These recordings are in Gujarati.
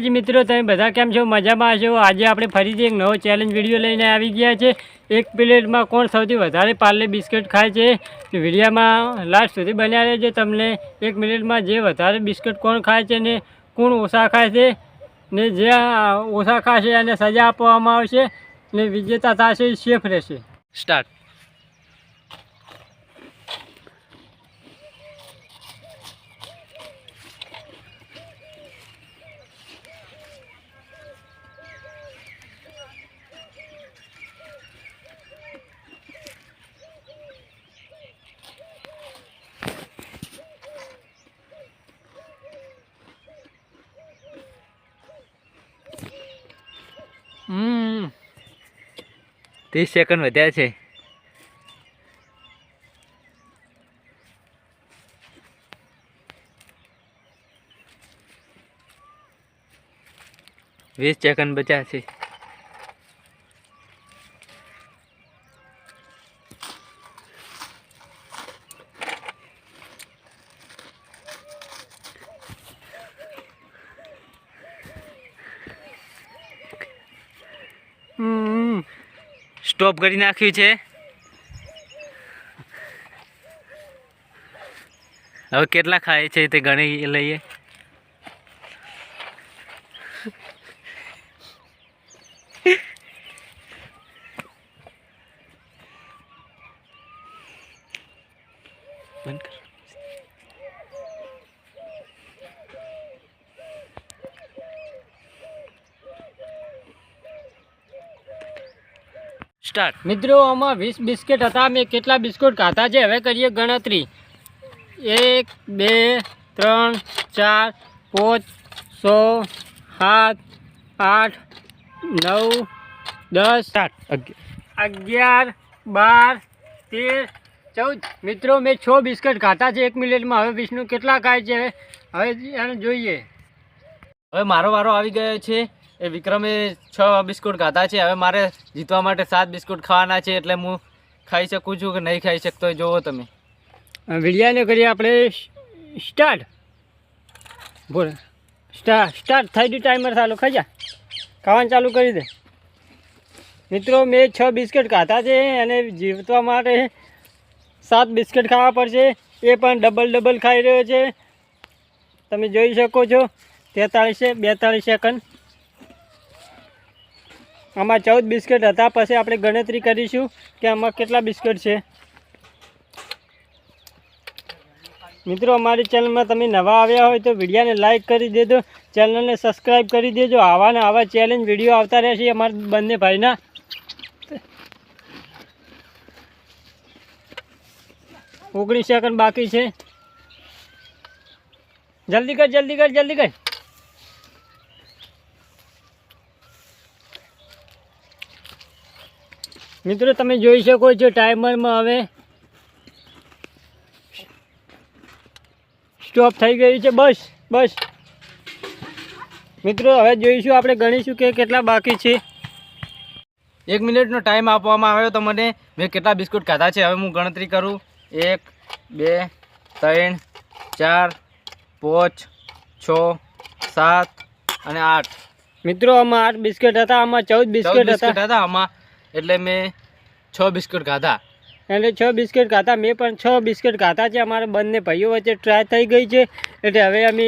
જી મિત્રો, તમે બધા કેમ છો? મજામાં છો? આજે આપણે ફરીથી એક નવો ચેલેન્જ વીડિયો લઈને આવી ગયા છે. એક પ્લેટમાં કોણ સૌથી વધારે પાર્લે બિસ્કિટ ખાય છે? વિડીયામાં લાસ્ટ સુધી બન્યા રહેજો. તમને એક મિનિટમાં જે વધારે બિસ્કિટ કોણ ખાય છે ને કોણ ઓછા ખાય છે ને જે ઓછા ખાશે એને સજા આપવામાં આવશે ને વિજેતા થશે સેફ રહેશે. સ્ટાર્ટ હમ. ત્રીસ સેકન્ડ વધ્યા છે. વીસ સેકન્ડ બચ્યા છે. સ્ટોપ કરી નાખ્યું છે. હવે કેટલા ખાય છે તે ગણી લઈએ. બંધ કર. સ્ટાર્ટ. મિત્રો આમાં વીસ બિસ્કિટ હતા. મેં કેટલા બિસ્કુટ ખાધા છે? હવે કરીએ ગણતરી. એક બે ત્રણ ચાર પાંચ છ સાત આઠ નવ દસ સ્ટાર્ટ. અગિયાર. બાર તેર ચૌદ. મિત્રો મેં છ બિસ્કિટ ખાતા છે એક મિનિટમાં. હવે વિષ્ણુ કેટલા ખાય છે? હવે એને જોઈએ. હવે મારો વારો આવી ગયો છે. એ વિક્રમે છ બિસ્કુટ ખાધા છે. હવે મારે જીતવા માટે સાત બિસ્કુટ ખાવાના છે એટલે હું ખાઈ શકું છું કે નહીં ખાઈ શકતો જોવો તમે. વિડિયાને કરીએ આપણે સ્ટાર્ટ. બોલ. સ્ટાર્ટ થઈ ગયું ટાઈમર ચાલુ. ખાઈ જા. ખાવાનું ચાલુ કરી દે. મિત્રો, મેં છ બિસ્કિટ ખાધા છે અને જીવવા માટે સાત બિસ્કિટ ખાવા પડશે. એ પણ ડબલ ડબલ ખાઈ રહ્યો છે. તમે જોઈ શકો છો. તેતાળીસે, બેતાળીસ સેકન્ડ આમાં ચૌદ બિસ્કિટ હતા. પછી આપણે ગણતરી કરીશું કે આમાં કેટલા બિસ્કિટ છે. મિત્રો, અમારી ચેનલમાં તમે નવા આવ્યા હોય તો વિડીયોને લાઇક કરી દેજો. ચેનલને સબસ્ક્રાઈબ કરી દેજો. આવા ને આવા ચેલેન્જ વીડિયો આવતા રહેશે અમારા બંને ભાઈના. ઓગણીસ સેકન્ડ બાકી છે. જલ્દી કર જલ્દી કર જલ્દી કર. મિત્રો તમે જોઈ શકો છો ટાઈમરમાં હવે સ્ટોપ થઈ ગયું છે. બસ બસ. મિત્રો હવે જોઈશું આપણે ગણીશું કે કેટલા બાકી છે. એક મિનિટનો ટાઈમ આપવામાં આવ્યો તો મને મેં કેટલા બિસ્કુટ ખાધા છે. હવે હું ગણતરી કરું. એક બે ત્રણ ચાર પાંચ છ સાત અને આઠ. મિત્રો આમાં આઠ બિસ્કિટ હતા આમાં ચૌદ બિસ્કટ બિસ્કિટ હતા. હતા આમાં એટલે મેં છ બિસ્કિટ ખાધા. એટલે છ બિસ્કિટ ખાતા મેં પણ છ બિસ્કિટ ખાતા છે. અમારા બંને ભાઈઓ વચ્ચે ટ્રાય થઈ ગઈ છે. એટલે હવે અમે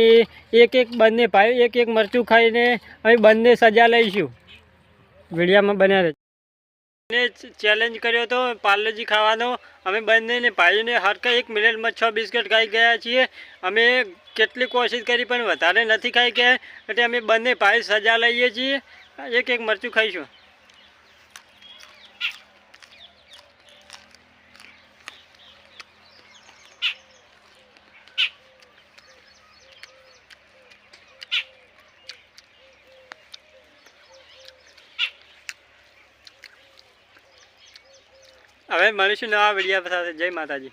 એક એક બંને ભાઈઓ એક એક મરચું ખાઈને અમે બંને સજા લઈશું. વિડીયામાં બન્યા રહે ને ચેલેન્જ કર્યો હતો. પાર્લેજી ખાવાનો. અમે બંનેને ભાઈઓને હરકા એક મિનિટમાં છ બિસ્કિટ ખાઈ ગયા છીએ. અમે કેટલી કોશિશ કરી પણ વધારે નથી ખાઈ ગયા. એટલે અમે બંને ભાઈ સજા લઈએ છીએ. એક એક મરચું ખાઈશું. હવે મળીશું નવા વિડીયા સાથે. જય માતાજી.